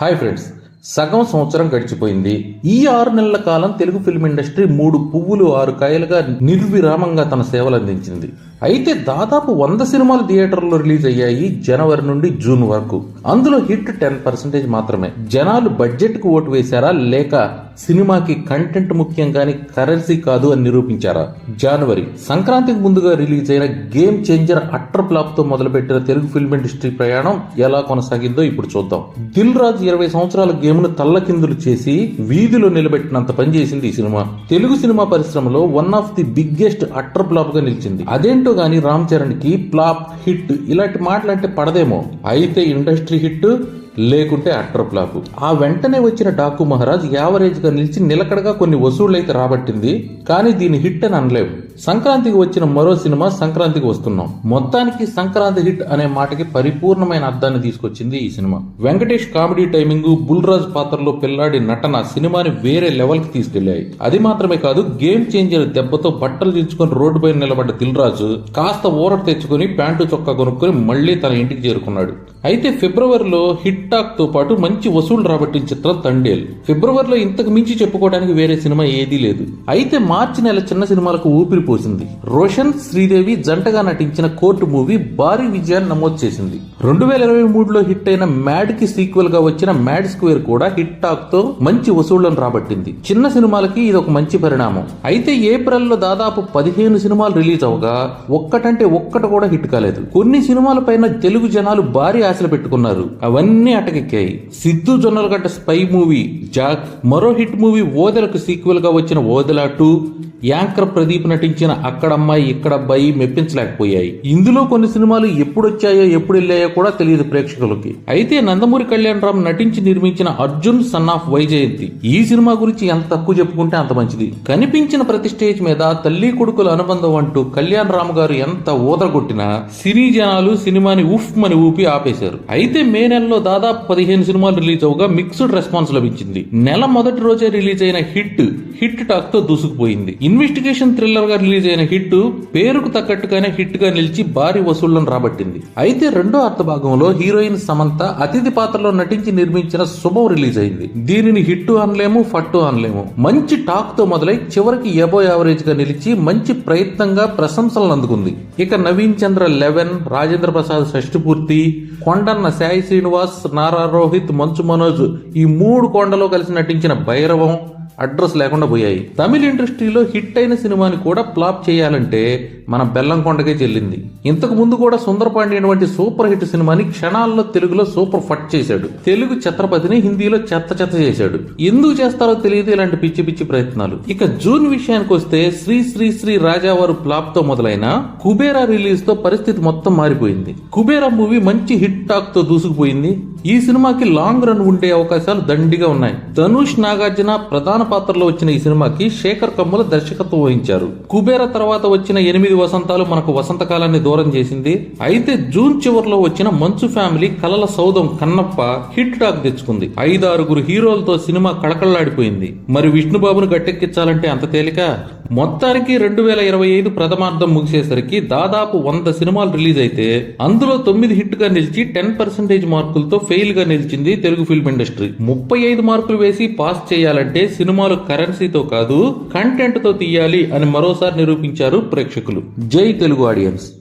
Hi friends సగం సంవత్సరం గడిచిపోయింది. ఈ ఆరు నెలల కాలం తెలుగు ఫిల్మ్ ఇండస్ట్రీ మూడు పువ్వులు ఆరు కాయలుగా నిర్విరామంగా తన సేవలు అందించింది అయితే దాదాపు వంద సినిమాలు థియేటర్లో రిలీజ్ అయ్యాయి జనవరి నుండి జూన్ వరకు. అందులో హిట్ టెన్ పర్సెంటేజ్ మాత్రమే. జనాలు బడ్జెట్కు ఓటు వేశారా? లేక సినిమాకి కంటెంట్ ముఖ్యం కానీ కరెన్సీ కాదు అని నిరూపించారా? జనవరి. సంక్రాంతికి ముందుగా రిలీజ్ అయిన గేమ్ చేంజర్ అట్టర్ ఫ్లాప్తో మొదలుపెట్టిన తెలుగు ఫిల్మ్ ఇండస్ట్రీ ప్రయాణం ఎలా కొనసాగిందో ఇప్పుడు చూద్దాం. దిల్ రాజు ఇరవై సంవత్సరాల గేమ్ను తల్లకిందులు చేసి వీధిలో నిలబెట్టినంత పనిచేసింది ఈ సినిమా. తెలుగు సినిమా పరిశ్రమలో one of the biggest utter ఫ్లాప్గా నిలిచింది. అదేంటో కానీ రామ్ చరణ్కి హిట్. ఇలాంటి మాటలంటే పడదేమో. అయితే ఇండస్ట్రీ హిట్ లేకుంటే అట్టర్ ఆ వెంటనే వచ్చిన డాకు మహారాజ్ యావరేజ్గా నిలిచి నిలకడగా కొన్ని వసూళ్ళైతే రాబట్టింది కానీ దీని హిట్ అని అనలేము. సంక్రాంతికి వచ్చిన మరో సినిమా సంక్రాంతికి వస్తున్నాం. మొత్తానికి సంక్రాంతి హిట్ అనే మాటకి పరిపూర్ణమైన అర్థాన్ని తీసుకొచ్చింది ఈ cinema. Venkatesh comedy timing Bulraj పాత్రలో పిల్లాడి నటన సినిమాని వేరే లెవెల్కి తీసుకెళ్ళాయి అది మాత్రమే కాదు గేమ్ చేంజర్ దెబ్బతో బట్టలు దించుకొని రోడ్డు పైన నిలబడ్డ దిల్రాజు కాస్త ఊరట తెచ్చుకొని ప్యాంటు చొక్కా కొనుక్కొని మళ్ళీ తన ఇంటికి చేరుకున్నాడు. అయితే ఫిబ్రవరిలో హిట్ టాక్తో పాటు మంచి వసూలు రాబట్టిన చిత్రం తండేల్. ఫిబ్రవరిలో ఇంతకు మించి చెప్పుకోవడానికి వేరే సినిమా ఏదీ లేదు. అయితే మార్చి నెల చిన్న సినిమాలకు ఊపిరి పోసింది. రోషన్ శ్రీదేవి జంటగా నటించిన కోర్టు మూవీ భారీ విజయాన్ని నమోదు చేసింది. రెండు వేల ఇరవై మూడులో హిట్ అయిన మ్యాడ్కి సీక్వెల్గా వచ్చిన మ్యాడ్ స్క్వేర్ కూడా హిట్ టాక్తో మంచి వసూళ్ళను రాబట్టింది. చిన్న సినిమాలకి ఇది ఒక మంచి పరిణామం. అయితే ఏప్రిల్లో దాదాపు పదిహేను సినిమాలు రిలీజ్ అవగా ఒక్కటంటే ఒక్కటి కూడా హిట్ కాలేదు. కొన్ని సినిమాల పైన తెలుగు జనాలు భారీ ఆశలు పెట్టుకున్నారు. అవన్నీ అటకెక్కాయి. Siddhu Jonnalagadda spy movie Jack మరో హిట్ మూవీ ఓదెలకు సీక్వెల్గా వచ్చిన ఓదెలాటూ యాంకర్ ప్రదీప్ నటించిన అక్కడమ్మాయి ఇక్కడబ్బాయి మెప్పించలేకపోయాయి. ఇందులో కొన్ని సినిమాలు ఎప్పుడొచ్చాయో ఎప్పుడు వెళ్ళాయో కూడా తెలియదు ప్రేక్షకులకి. అయితే నందమూరి కళ్యాణ్ రామ్ నటించి నిర్మించిన అర్జున్ సన్ ఆఫ్ వైజయంతి ఈ సినిమా గురించి ఎంత తక్కువ చెప్పుకుంటే అంత మంచిది. కనిపించిన ప్రతి స్టేజ్ మీద తల్లి కొడుకుల అనుబంధం అంటూ కళ్యాణ్ రామ్ గారు ఎంత ఊదరగొట్టినా సినీ జనాలు సినిమాని ఉఫ్ మని ఊపి ఆపేశారు. అయితే మే నెలలో దాదాపు పదిహేను సినిమాలు రిలీజ్ అవగా మిక్స్డ్ రెస్పాన్స్ లభించింది. నెల మొదటి రోజే రిలీజ్ అయిన హిట్ హిట్ టాక్తో దూసుకుపోయింది. ఇన్వెస్టిగేషన్ థ్రిల్లర్గా రిలీజ్ అయిన హిట్ పేరుకు తగ్గట్టుగానే హిట్గా నిలిచి భారీ వసూళ్ళను రాబట్టింది. అయితే రెండో అర్ధ భాగంలో హీరోయిన్ సమంత అతిథి పాత్రలో నటించి నిర్మించిన శుభం రిలీజ్ అయింది. దీనిని హిట్ అనలేము ఫట్టు అనలేము. మంచి టాక్తో మొదలై చివరికి ఎబో యావరేజ్గా నిలిచి మంచి ప్రయత్నంగా ప్రశంసలను అందుకుంది. ఇక నవీన్ చంద్ర లెవెన్ రాజేంద్ర ప్రసాద్ షష్టిపూర్తి కొండన్న సాయి శ్రీనివాస్ నారా రోహిత్ మంచు మనోజ్ ఈ మూడు కొండలో కలిసి నటించిన భైరవం అడ్రస్ లేకుండా పోయాయి. తమిళ ఇండస్ట్రీలో హిట్ అయిన సినిమాని కూడా ఫ్లాప్ చేయాలంటే మన బెల్లం కొండకే చెల్లింది. ఇంతకు ముందు కూడా సుందరపాండి వంటి సూపర్ హిట్ సినిమాని క్షణాల్లో తెలుగులో సూపర్ ఫట్ చేశాడు. తెలుగు ఛత్రపతిని హిందీలో చెత్త చెత్త చేశాడు. ఎందుకు చేస్తారో తెలియదు ఇలాంటి పిచ్చి పిచ్చి ప్రయత్నాలు. ఇక జూన్ విషయానికి వస్తే శ్రీ శ్రీ శ్రీ రాజావారు ఫ్లాప్తో మొదలైన కుబేరా రిలీజ్తో పరిస్థితి మొత్తం మారిపోయింది. కుబేరా మూవీ మంచి హిట్ టాక్తో దూసుకుపోయింది. ఈ సినిమాకి లాంగ్ రన్ ఉండే అవకాశాలు దండిగా ఉన్నాయి. ధనుష్ నాగార్జున ప్రధాన పాత్రలో వచ్చిన ఈ సినిమాకి శేఖర్ కమ్ముల దర్శకత్వం వహించారు. కుబేర తర్వాత వచ్చిన ఎనిమిది వసంతాలు మనకు వసంతకాలాన్ని దూరం చేసింది. అయితే జూన్ చివరిలో వచ్చిన మంచు ఫ్యామిలీ కలల సౌదం కన్నప్ప హిట్ టాక్ తెచ్చుకుంది. ఐదారుగురు హీరోలతో సినిమా కళకళలాడిపోయింది. మరి విష్ణుబాబును గట్టెక్కించాలంటే అంత తేలిక? మొత్తానికి రెండు వేల ఇరవై ఐదు ప్రథమార్థం ముగిసేసరికి దాదాపు వంద సినిమాలు రిలీజ్ అయితే అందులో తొమ్మిది హిట్గా నిలిచి టెన్ పర్సెంటేజ్ మార్కులతో ఫెయిల్గా నిలిచింది తెలుగు ఫిల్మ్ ఇండస్ట్రీ. ముప్పై ఐదు మార్కులు వేసి పాస్ చేయాలంటే సినిమాలు కరెన్సీతో కాదు కంటెంట్తో తీయాలి అని మరోసారి నిరూపించారు ప్రేక్షకులు. జై తెలుగు ఆడియన్స్.